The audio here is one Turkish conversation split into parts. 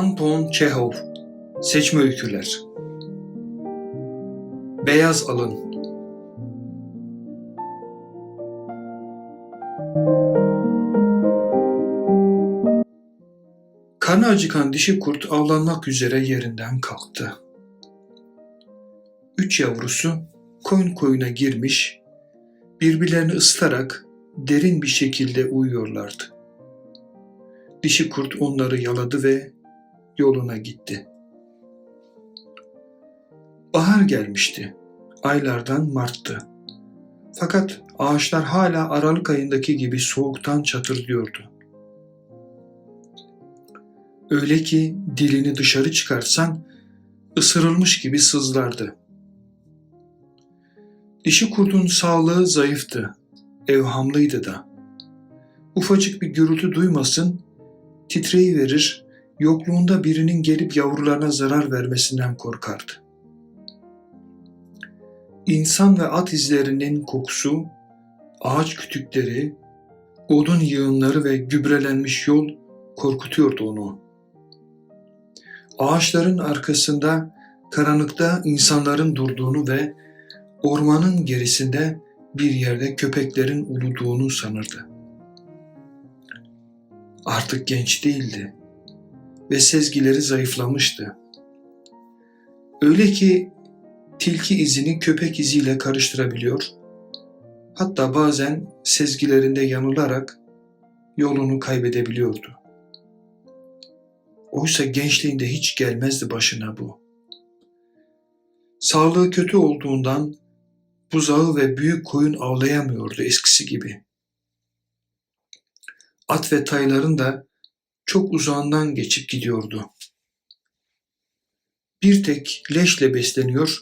Anton Çehov Seçme Öyküler Beyaz Alın Karnı acıkan dişi kurt avlanmak üzere yerinden kalktı. Üç yavrusu koyun koyuna girmiş, birbirlerini ısıtarak derin bir şekilde uyuyorlardı. Dişi kurt onları yaladı ve yoluna gitti. Bahar gelmişti. Aylardan Mart'tı. Fakat ağaçlar hala Aralık ayındaki gibi soğuktan çatırdıyordu. Öyle ki dilini dışarı çıkarsan ısırılmış gibi sızlardı. Dişi kurdun sağlığı zayıftı, evhamlıydı da. Ufacık bir gürültü duymasın, titreyi verir, yokluğunda birinin gelip yavrularına zarar vermesinden korkardı. İnsan ve at izlerinin kokusu, ağaç kütükleri, odun yığınları ve gübrelenmiş yol korkutuyordu onu. Ağaçların arkasında karanlıkta insanların durduğunu ve ormanın gerisinde bir yerde köpeklerin uluduğunu sanırdı. Artık genç değildi ve sezgileri zayıflamıştı. Öyle ki tilki izini köpek iziyle karıştırabiliyor, hatta bazen sezgilerinde yanılarak yolunu kaybedebiliyordu. Oysa gençliğinde hiç gelmezdi başına bu. Sağlığı kötü olduğundan buzağı ve büyük koyun avlayamıyordu eskisi gibi. At ve tayların da çok uzağından geçip gidiyordu. Bir tek leşle besleniyor,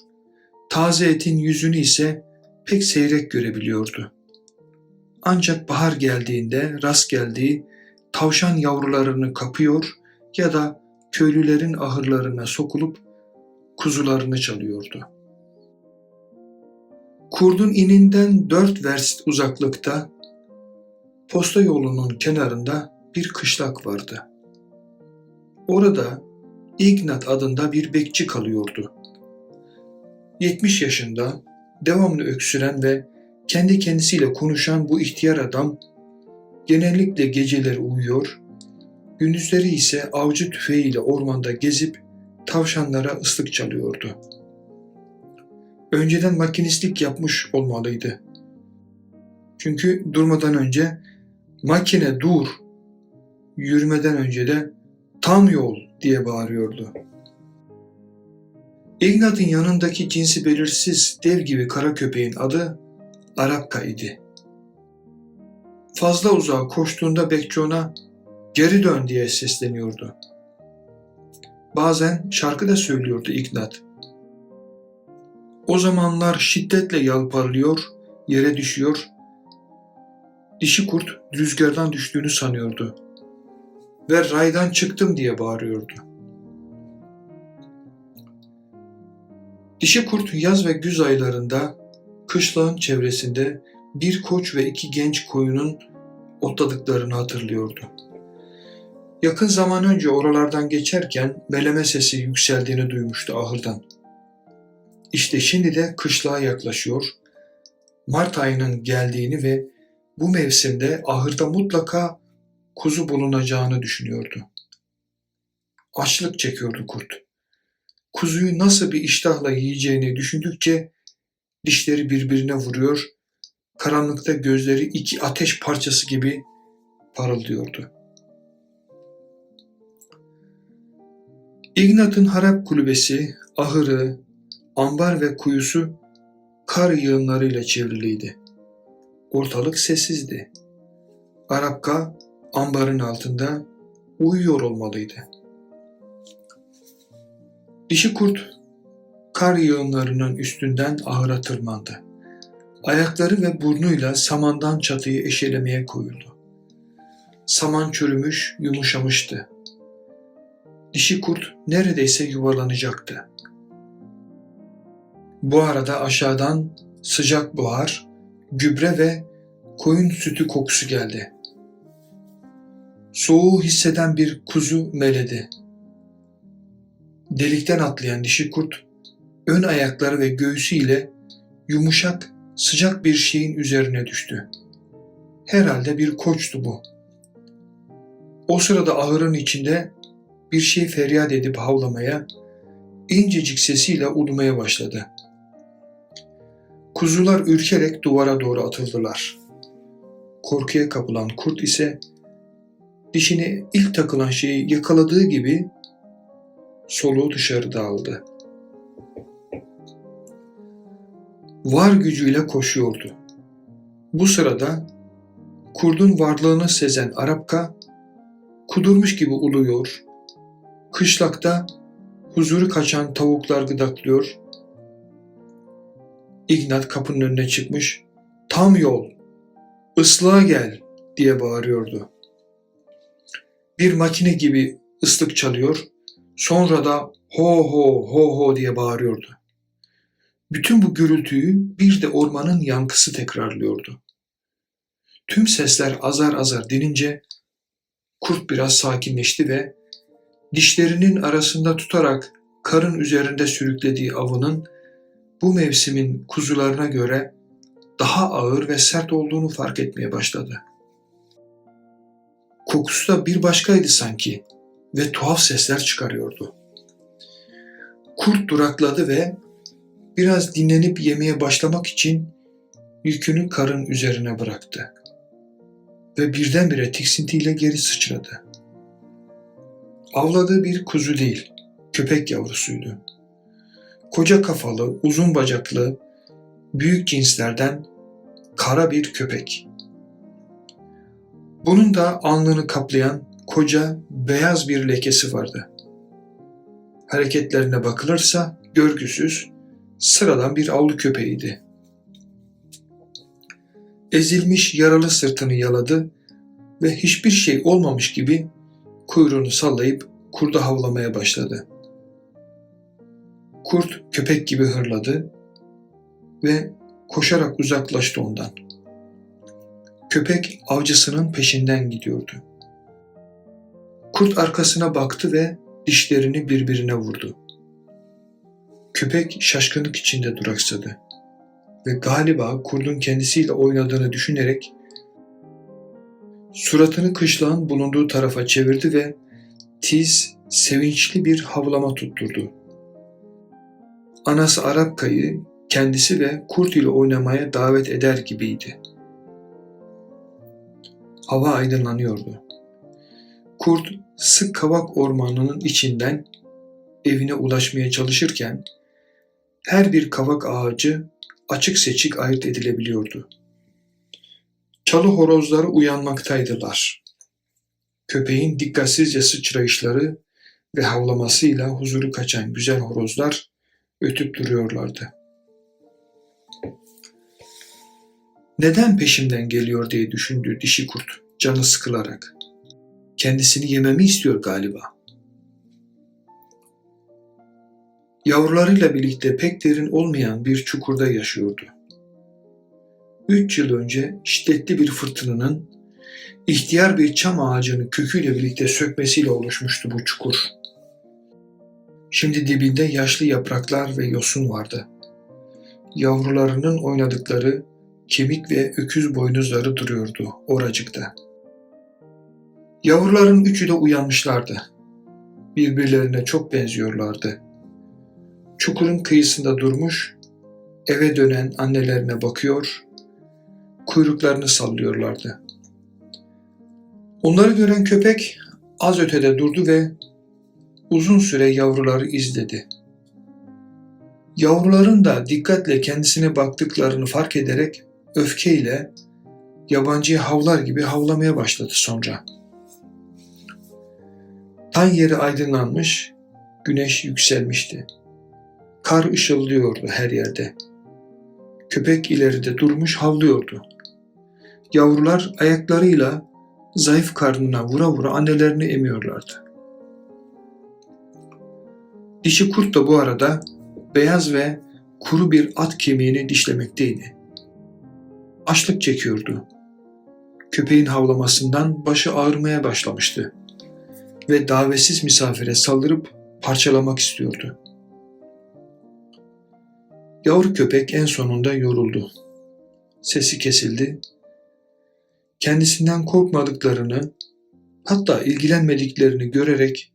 taze etin yüzünü ise pek seyrek görebiliyordu. Ancak bahar geldiğinde rast geldiği tavşan yavrularını kapıyor ya da köylülerin ahırlarına sokulup kuzularını çalıyordu. Kurdun ininden dört verst uzaklıkta posta yolunun kenarında bir kışlak vardı. Orada İgnat adında bir bekçi kalıyordu. 70 yaşında, devamlı öksüren ve kendi kendisiyle konuşan bu ihtiyar adam genellikle geceleri uyuyor, gündüzleri ise avcı tüfeğiyle ormanda gezip tavşanlara ıslık çalıyordu. Önceden makinistlik yapmış olmalıydı. Çünkü durmadan önce makine dur, yürümeden önce de tam yol diye bağırıyordu. Ignat'ın yanındaki cinsi belirsiz dev gibi kara köpeğin adı Arapka idi. Fazla uzağa koştuğunda bekçi ona geri dön diye sesleniyordu. Bazen şarkı da söylüyordu Ignat. O zamanlar şiddetle yalparlıyor, yere düşüyor. Dişi kurt rüzgardan düştüğünü sanıyordu ve raydan çıktım diye bağırıyordu. Dişi kurt yaz ve güz aylarında kışlağın çevresinde bir koç ve iki genç koyunun otladıklarını hatırlıyordu. Yakın zaman önce oralardan geçerken meleme sesi yükseldiğini duymuştu ahırdan. İşte şimdi de kışlığa yaklaşıyor, Mart ayının geldiğini ve bu mevsimde ahırda mutlaka kuzu bulunacağını düşünüyordu. Açlık çekiyordu kurt. Kuzuyu nasıl bir iştahla yiyeceğini düşündükçe dişleri birbirine vuruyor, karanlıkta gözleri iki ateş parçası gibi parıldıyordu. Ignat'ın harap kulübesi, ahırı, ambar ve kuyusu kar yığınlarıyla çevriliydi. Ortalık sessizdi. Arapka ambarın altında uyuyor olmalıydı. Dişi kurt kar yığınlarının üstünden ahıra tırmandı. Ayakları ve burnuyla samandan çatıyı eşelemeye koyuldu. Saman çürümüş, yumuşamıştı. Dişi kurt neredeyse yuvarlanacaktı. Bu arada aşağıdan sıcak buhar, gübre ve koyun sütü kokusu geldi. Soğuğu hisseden bir kuzu meledi. Delikten atlayan dişi kurt, ön ayakları ve göğsüyle yumuşak, sıcak bir şeyin üzerine düştü. Herhalde bir koçtu bu. O sırada ahırın içinde bir şey feryat edip havlamaya, incecik sesiyle ulumaya başladı. Kuzular ürkerek duvara doğru atıldılar. Korkuya kapılan kurt ise dişine ilk takılan şeyi yakaladığı gibi soluğu dışarı dağıldı. Var gücüyle koşuyordu. Bu sırada kurdun varlığını sezen Arapka kudurmuş gibi uluyor, kışlakta huzuru kaçan tavuklar gıdaklıyor. İgnat kapının önüne çıkmış, tam yol, ıslığa gel diye bağırıyordu. Bir makine gibi ıslık çalıyor, sonra da ho ho ho ho diye bağırıyordu. Bütün bu gürültüyü bir de ormanın yankısı tekrarlıyordu. Tüm sesler azar azar dinince kurt biraz sakinleşti ve dişlerinin arasında tutarak karın üzerinde sürüklediği avının bu mevsimin kuzularına göre daha ağır ve sert olduğunu fark etmeye başladı. Kokusu da bir başkaydı sanki ve tuhaf sesler çıkarıyordu. Kurt durakladı ve biraz dinlenip yemeye başlamak için yükünü karın üzerine bıraktı ve birdenbire tiksintiyle geri sıçradı. Avladığı bir kuzu değil, köpek yavrusuydu. Koca kafalı, uzun bacaklı, büyük cinslerden kara bir köpek. Bunun da alnını kaplayan koca beyaz bir lekesi vardı. Hareketlerine bakılırsa görgüsüz, sıradan bir avlu köpeğiydi. Ezilmiş yaralı sırtını yaladı ve hiçbir şey olmamış gibi kuyruğunu sallayıp kurda havlamaya başladı. Kurt köpek gibi hırladı ve koşarak uzaklaştı ondan. Köpek avcısının peşinden gidiyordu. Kurt arkasına baktı ve dişlerini birbirine vurdu. Köpek şaşkınlık içinde duraksadı ve galiba kurdun kendisiyle oynadığını düşünerek suratını kışlağın bulunduğu tarafa çevirdi ve tiz, sevinçli bir havlama tutturdu. Anası Arapka'yı kendisi ve kurt ile oynamaya davet eder gibiydi. Hava aydınlanıyordu. Kurt sık kavak ormanının içinden evine ulaşmaya çalışırken her bir kavak ağacı açık seçik ayırt edilebiliyordu. Çalı horozları uyanmaktaydılar. Köpeğin dikkatsizce sıçrayışları ve havlamasıyla huzuru kaçan güzel horozlar ötüp duruyorlardı. Neden peşimden geliyor diye düşündü dişi kurt canı sıkılarak. Kendisini yememi istiyor galiba. Yavrularıyla birlikte pek derin olmayan bir çukurda yaşıyordu. Üç yıl önce şiddetli bir fırtınanın ihtiyar bir çam ağacını köküyle birlikte sökmesiyle oluşmuştu bu çukur. Şimdi dibinde yaşlı yapraklar ve yosun vardı. Yavrularının oynadıkları kemik ve öküz boynuzları duruyordu oracıkta. Yavruların üçü de uyanmışlardı. Birbirlerine çok benziyorlardı. Çukurun kıyısında durmuş, eve dönen annelerine bakıyor, kuyruklarını sallıyorlardı. Onları gören köpek az ötede durdu ve uzun süre yavruları izledi. Yavruların da dikkatle kendisine baktıklarını fark ederek öfkeyle yabancı havlar gibi havlamaya başladı sonra. Tan yeri aydınlanmış, güneş yükselmişti. Kar ışıldıyordu her yerde. Köpek ileride durmuş havlıyordu. Yavrular ayaklarıyla zayıf karnına vura vura annelerini emiyorlardı. Dişi kurt da bu arada beyaz ve kuru bir at kemiğini dişlemekteydi. Açlık çekiyordu. Köpeğin havlamasından başı ağrımaya başlamıştı ve davetsiz misafire saldırıp parçalamak istiyordu. Yavru köpek en sonunda yoruldu. Sesi kesildi. Kendisinden korkmadıklarını, hatta ilgilenmediklerini görerek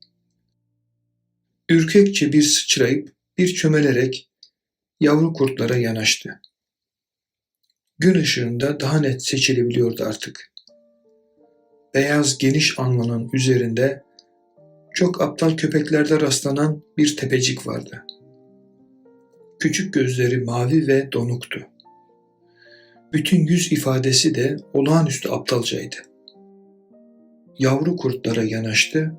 ürkekçe bir sıçrayıp bir çömelerek yavru kurtlara yanaştı. Gün ışığında daha net seçilebiliyordu artık. Beyaz geniş alnının üzerinde çok aptal köpeklerde rastlanan bir tepecik vardı. Küçük gözleri mavi ve donuktu. Bütün yüz ifadesi de olağanüstü aptalcaydı. Yavru kurtlara yanaştı,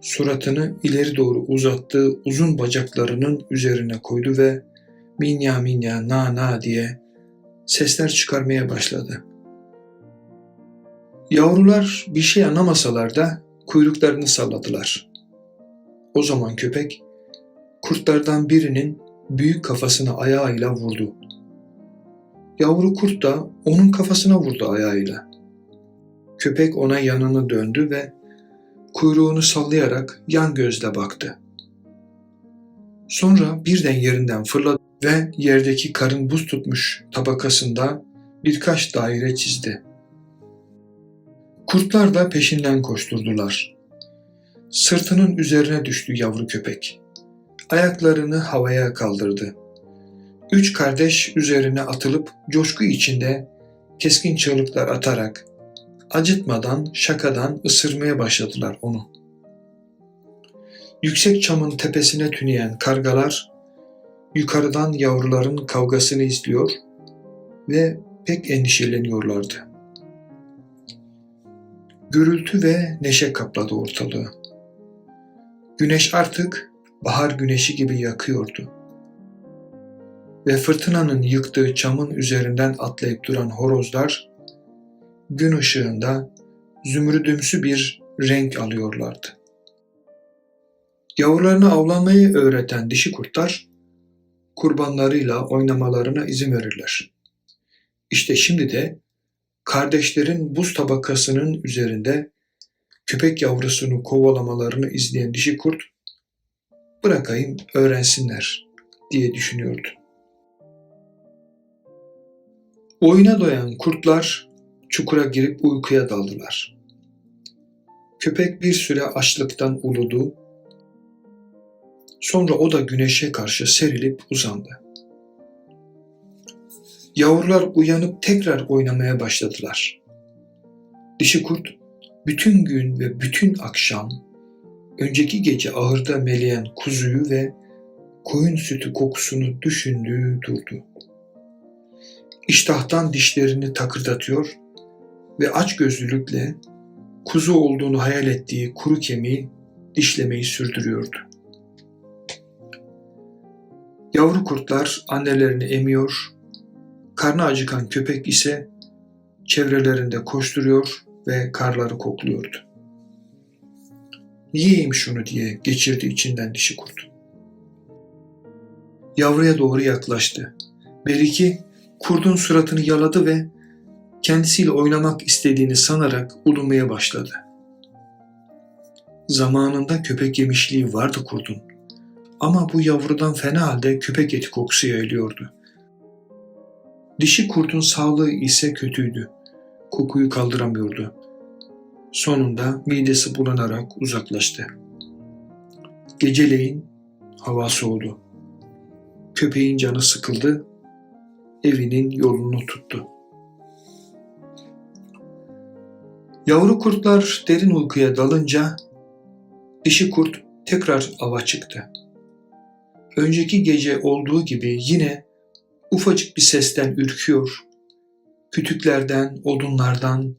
suratını ileri doğru uzattığı uzun bacaklarının üzerine koydu ve minya minya na na diye sesler çıkarmaya başladı. Yavrular bir şey anlamasalar da kuyruklarını salladılar. O zaman köpek kurtlardan birinin büyük kafasına ayağıyla vurdu. Yavru kurt da onun kafasına vurdu ayağıyla. Köpek ona yanını döndü ve kuyruğunu sallayarak yan gözle baktı. Sonra birden yerinden fırladı ve yerdeki karın buz tutmuş tabakasında birkaç daire çizdi. Kurtlar da peşinden koşturdular. Sırtının üzerine düştü yavru köpek. Ayaklarını havaya kaldırdı. Üç kardeş üzerine atılıp coşku içinde keskin çığlıklar atarak acıtmadan, şakadan ısırmaya başladılar onu. Yüksek çamın tepesine tüneyen kargalar yukarıdan yavruların kavgasını izliyor ve pek endişeleniyorlardı. Gürültü ve neşe kapladı ortalığı. Güneş artık bahar güneşi gibi yakıyordu. Ve fırtınanın yıktığı çamın üzerinden atlayıp duran horozlar gün ışığında zümrüdümsü bir renk alıyorlardı. Yavrularını avlanmayı öğreten dişi kurtlar kurbanlarıyla oynamalarına izin verirler. İşte şimdi de kardeşlerin buz tabakasının üzerinde köpek yavrusunu kovalamalarını izleyen dişi kurt bırakayım öğrensinler diye düşünüyordu. Oyuna doyan kurtlar çukura girip uykuya daldılar. Köpek bir süre açlıktan uludu. Sonra o da güneşe karşı serilip uzandı. Yavrular uyanıp tekrar oynamaya başladılar. Dişi kurt bütün gün ve bütün akşam önceki gece ahırda meleyen kuzuyu ve koyun sütü kokusunu düşündüğü durdu. İştahtan dişlerini takırdatıyor ve aç gözlülükle kuzu olduğunu hayal ettiği kuru kemiği dişlemeyi sürdürüyordu. Yavru kurtlar annelerini emiyor, karnı acıkan köpek ise çevrelerinde koşturuyor ve karları kokluyordu. Yiyeyim şunu diye geçirdi içinden dişi kurt. Yavruya doğru yaklaştı. Beriki kurdun suratını yaladı ve kendisiyle oynamak istediğini sanarak ulumaya başladı. Zamanında köpek yemişliği vardı kurdun. Ama bu yavrudan fena halde köpek eti kokusu yayılıyordu. Dişi kurtun sağlığı ise kötüydü. Kokuyu kaldıramıyordu. Sonunda midesi bulanarak uzaklaştı. Geceleyin hava soğudu. Köpeğin canı sıkıldı, evinin yolunu tuttu. Yavru kurtlar derin uykuya dalınca dişi kurt tekrar ava çıktı. Önceki gece olduğu gibi yine ufacık bir sesten ürküyor, kütüklerden, odunlardan,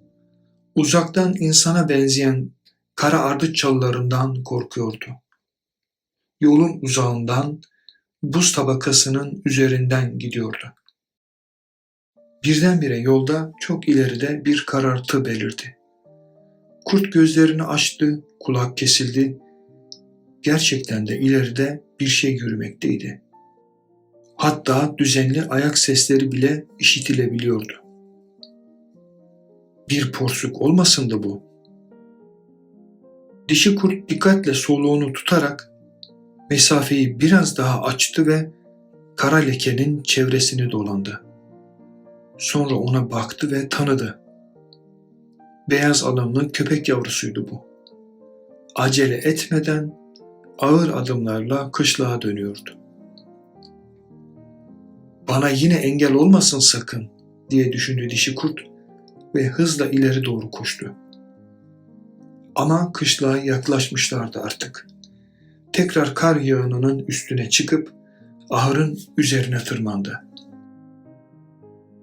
uzaktan insana benzeyen kara ardıç çalılarından korkuyordu. Yolun uzağından, buz tabakasının üzerinden gidiyordu. Birdenbire yolda çok ileride bir karartı belirdi. Kurt gözlerini açtı, kulak kesildi. Gerçekten de ileride bir şey yürümekteydi. Hatta düzenli ayak sesleri bile işitilebiliyordu. Bir porsuk olmasın da bu. Dişi kurt dikkatle soluğunu tutarak mesafeyi biraz daha açtı ve kara lekenin çevresini dolandı. Sonra ona baktı ve tanıdı. Beyaz alımlı köpek yavrusuydu bu. Acele etmeden ağır adımlarla kışlağa dönüyordu. Bana yine engel olmasın sakın diye düşündü dişi kurt ve hızla ileri doğru koştu. Ama kışlağa yaklaşmışlardı artık. Tekrar kar yağınının üstüne çıkıp ahırın üzerine tırmandı.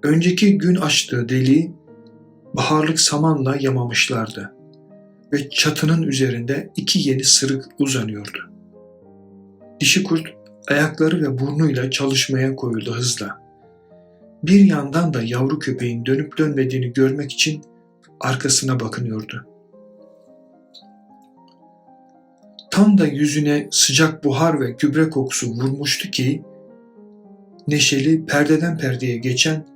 Önceki gün açtığı deliği baharlık samanla yamamışlardı ve çatının üzerinde iki yeni sırık uzanıyordu. Dişi kurt ayakları ve burnuyla çalışmaya koyuldu hızla. Bir yandan da yavru köpeğin dönüp dönmediğini görmek için arkasına bakınıyordu. Tam da yüzüne sıcak buhar ve gübre kokusu vurmuştu ki neşeli perdeden perdeye geçen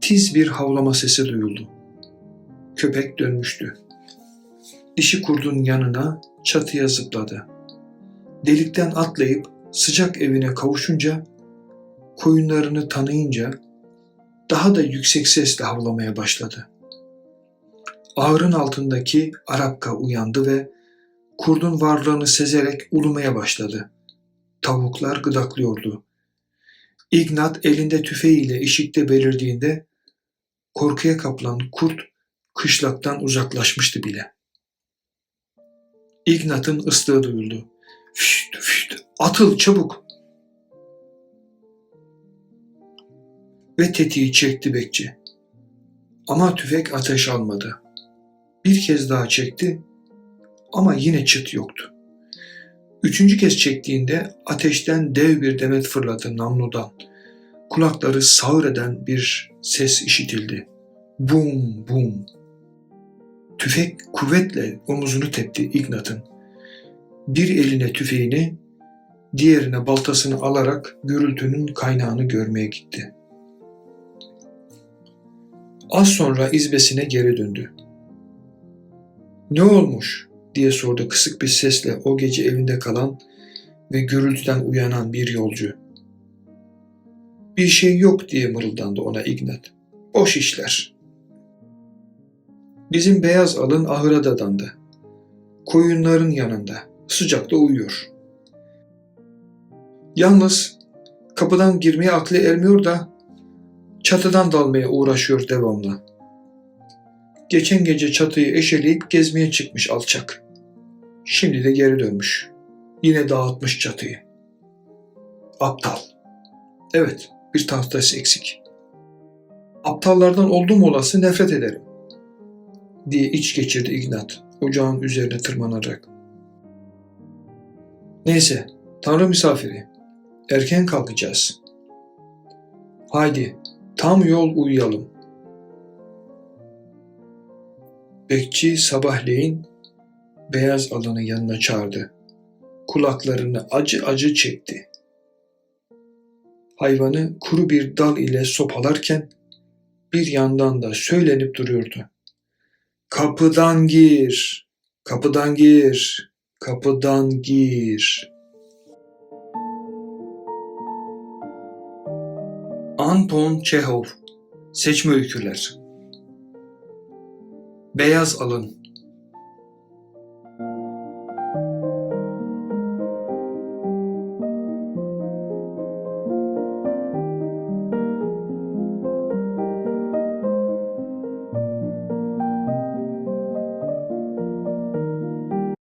tiz bir havlama sesi duyuldu. Köpek dönmüştü. Dişi kurdun yanına çatıya zıpladı. Delikten atlayıp sıcak evine kavuşunca, koyunlarını tanıyınca daha da yüksek sesle havlamaya başladı. Ağırın altındaki Arapka uyandı ve kurdun varlığını sezerek ulumaya başladı. Tavuklar gıdaklıyordu. Ignat elinde tüfeğiyle eşikte belirdiğinde korkuya kapılan kurt kışlaktan uzaklaşmıştı bile. Ignat'ın ıslığı duyuldu. Fişt fişt atıl çabuk. Ve tetiği çekti bekçi. Ama tüfek ateş almadı. Bir kez daha çekti ama yine çıt yoktu. Üçüncü kez çektiğinde ateşten dev bir demet fırladı namludan. Kulakları sağır eden bir ses işitildi. Bum bum. Tüfek kuvvetle omuzunu tepti Ignat'ın. Bir eline tüfeğini, diğerine baltasını alarak gürültünün kaynağını görmeye gitti. Az sonra izbesine geri döndü. Ne olmuş diye sordu kısık bir sesle o gece evinde kalan ve gürültüden uyanan bir yolcu. Bir şey yok diye mırıldandı ona Ignat. Boş işler. Bizim beyaz alın ahıra dadandı. Koyunların yanında. Sıcakta uyuyor. Yalnız kapıdan girmeye aklı ermiyor da çatıdan dalmaya uğraşıyor devamlı. Geçen gece çatıyı eşeleyip gezmeye çıkmış alçak. Şimdi de geri dönmüş. Yine dağıtmış çatıyı. Aptal. Evet, bir tahtası eksik. Aptallardan oldum olası nefret ederim. Diye iç geçirdi Ignat, ocağın üzerine tırmanarak. Neyse, Tanrı misafiri. Erken kalkacağız. Haydi, tam yol uyuyalım. Bekçi sabahleyin beyaz alanı yanına çağırdı. Kulaklarını acı acı çekti. Hayvanı kuru bir dal ile sopalarken bir yandan da söylenip duruyordu. Kapıdan gir, kapıdan gir, kapıdan gir. Anton Çehov Seçme Öyküler Beyaz Alın